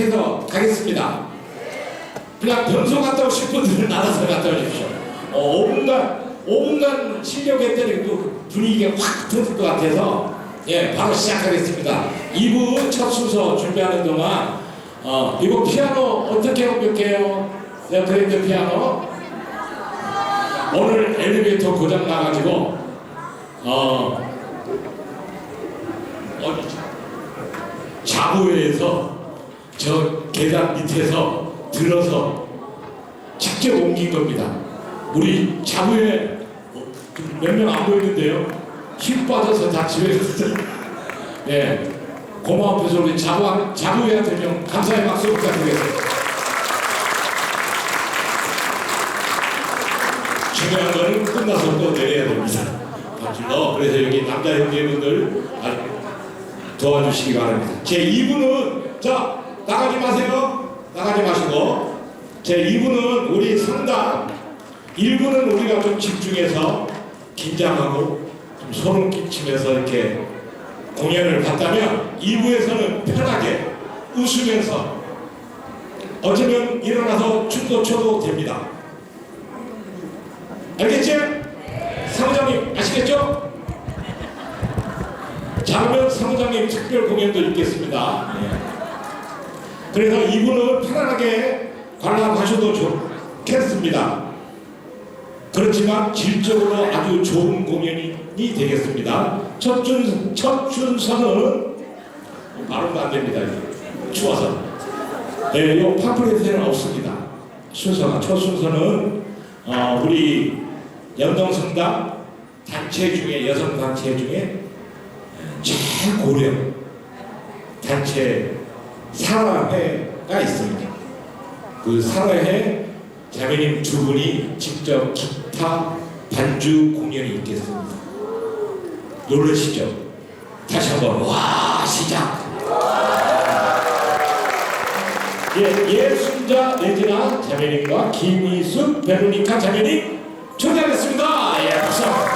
시작해서 가겠습니다. 그냥 변소 갔다 오실 분들은 알아서 갔다 오십시오. 어, 5분간, 5분간 실력 했더니 또 분위기가 확 터질 것 같아서 예, 바로 시작하겠습니다. 2부 첫 순서 준비하는 동안 어, 이거 피아노 어떻게 연결해요? 네, 그랜드 피아노 오늘 엘리베이터 고장 나가지고 어, 어디 자부회에서 저 계단 밑에서 들어서 직접 옮긴 겁니다. 우리 자부회 몇명 안 보이는데요. 힘 빠져서 다 집에 갔어요. 네. 고마워서 우리 자부, 자부회한테 좀 감사의 박수 부탁드리겠습니다. 중요한 거는 끝나서 또 내려야 됩니다. 어, 그래서 여기 남자 형제분들 아, 도와주시기 바랍니다. 제 2부는 자 나가지 마세요. 나가지 마시고 제 2부는 우리 상담 1부는 우리가 좀 집중해서 긴장하고 좀 소름 끼치면서 이렇게 공연을 봤다면 2부에서는 편하게 웃으면서 어쩌면 일어나서 춤도 춰도 됩니다. 알겠지? 사무장님 아시겠죠? 자면 사무장님 특별 공연도 있겠습니다. 예. 그래서 이분은 편안하게 관람하셔도 좋겠습니다. 그렇지만 질적으로 아주 좋은 공연이 되겠습니다. 첫, 준, 첫 순서는 발음도 안 됩니다. 추워서. 네, 이 팜플렛에는 없습니다. 순서가 첫 순서는 어, 우리 연동성당 단체 중에 여성 단체 중에 최고령 단체 사랑회가 있습니다. 그 사랑회 자매님 두 분이 직접 기타 반주 공연이 있겠습니다. 놀라시죠? 다시 한번 와 시작. 예, 예순자 내지나 자매님과 김희숙 베로니카 자매님 초대하겠습니다. 예, 박수.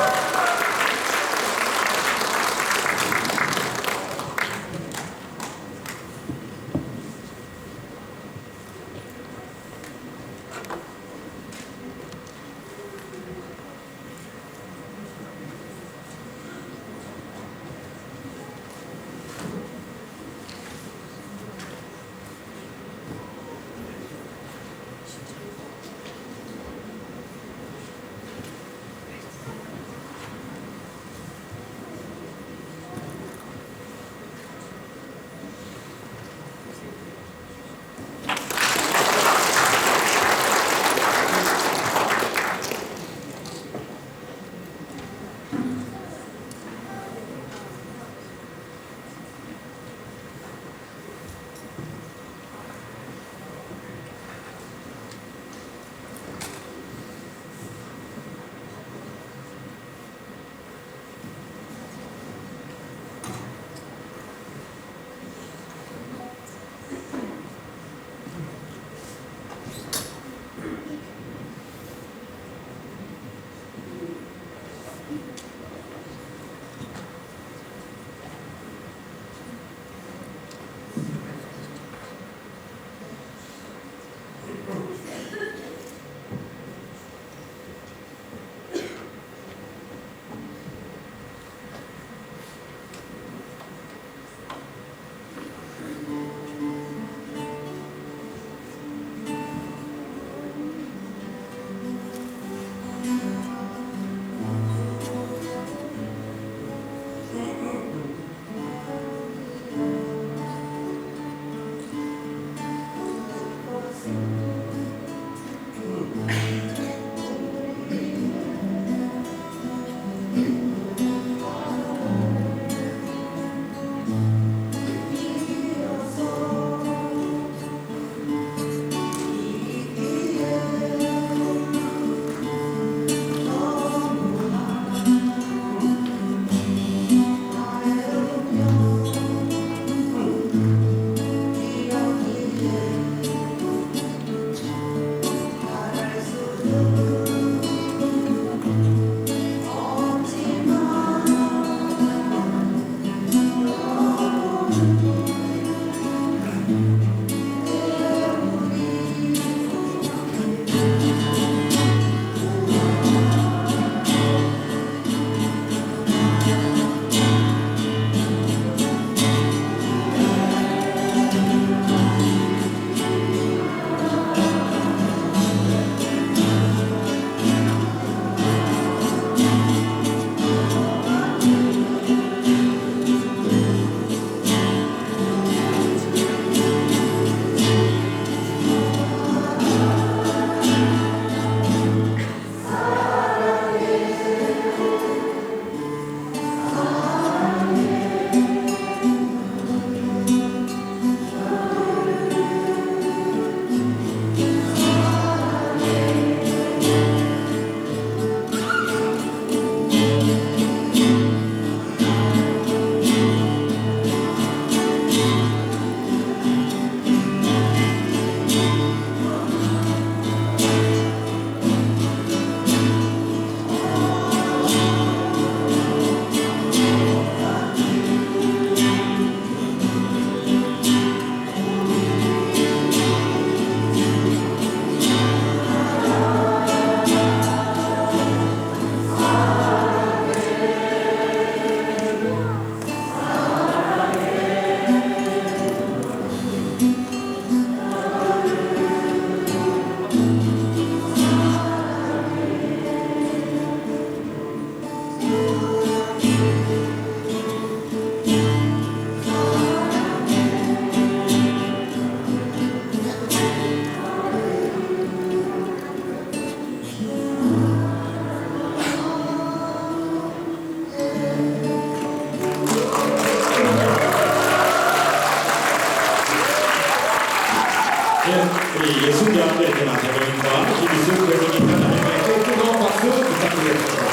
예술대학교에 나서는 과 김희수 교수님 하나님의 깨끗한 박수 부탁드립니 다.